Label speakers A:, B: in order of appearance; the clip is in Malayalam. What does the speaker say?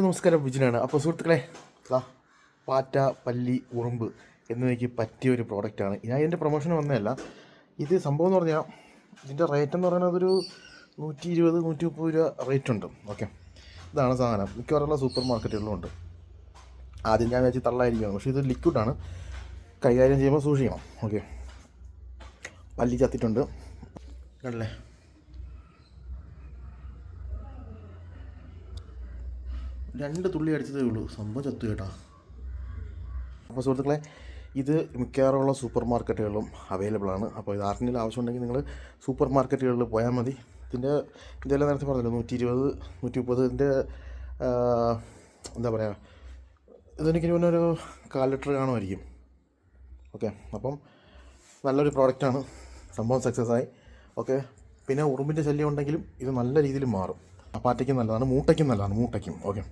A: നമസ്കാരം വിജിനാണ്. അപ്പോൾ സുഹൃത്തുക്കളെ പാറ്റ പല്ലി ഉറുമ്പ് എന്നിവയ്ക്ക് പറ്റിയ ഒരു പ്രോഡക്റ്റാണ് ഞാൻ ഇതിന്റെ പ്രൊമോഷൻ വന്നതല്ല. ഇത് സംഭവം എന്ന് പറഞ്ഞാൽ ഇതിന്റെ റേറ്റ് എന്ന് പറയുന്നത് ഒരു നൂറ്റി ഇരുപത് നൂറ്റി മുപ്പത് രൂപ റേറ്റ് ഉണ്ട്. ഓക്കെ ഇതാണ് സാധനം. മിക്കവാറുള്ള സൂപ്പർ മാർക്കറ്റുകളിലും ഉണ്ട്. ആദ്യം ഞാൻ വെച്ച് തള്ളായിരിക്കണം പക്ഷേ ഇത് ലിക്വിഡാണ് കൈകാര്യം ചെയ്യുമ്പോൾ സൂക്ഷിക്കണം. ഓക്കെ പല്ലി ചത്തിട്ടുണ്ട്. കണ്ടല്ലേ? രണ്ട് തുള്ളി അടിച്ചതേ ഉള്ളൂ. സംഭവം ചത്തു കേട്ടാ. അപ്പോൾ സുഹൃത്തുക്കളെ ഇത് മിക്കവാറുള്ള സൂപ്പർ മാർക്കറ്റുകളിലും അവൈലബിൾ ആണ്. അപ്പോൾ ഇത് ആർക്കെങ്കിലും ആവശ്യമുണ്ടെങ്കിൽ നിങ്ങൾ സൂപ്പർ മാർക്കറ്റുകളിൽ പോയാൽ മതി. ഇതിന്റെ ഇതെല്ലാം നേരത്തെ പറഞ്ഞല്ലോ നൂറ്റി ഇരുപത് നൂറ്റി മുപ്പത് ഇതിന്റെ എന്താ പറയുക ഇതെനിക്ക് പിന്നെ ഒരു കാൽ ലിറ്റർ കാണുമായിരിക്കും. ഓക്കെ അപ്പം നല്ലൊരു പ്രോഡക്റ്റാണ് സംഭവം സക്സസ് ആയി. ഓക്കെ പിന്നെ ഉറുമ്പിന്റെ ശല്യം ഉണ്ടെങ്കിലും ഇത് നല്ല രീതിയിൽ മാറും. പാറ്റയ്ക്കും നല്ലതാണ് മൂട്ടയ്ക്കും നല്ലതാണ് മൂട്ടയ്ക്കും. ഓക്കെ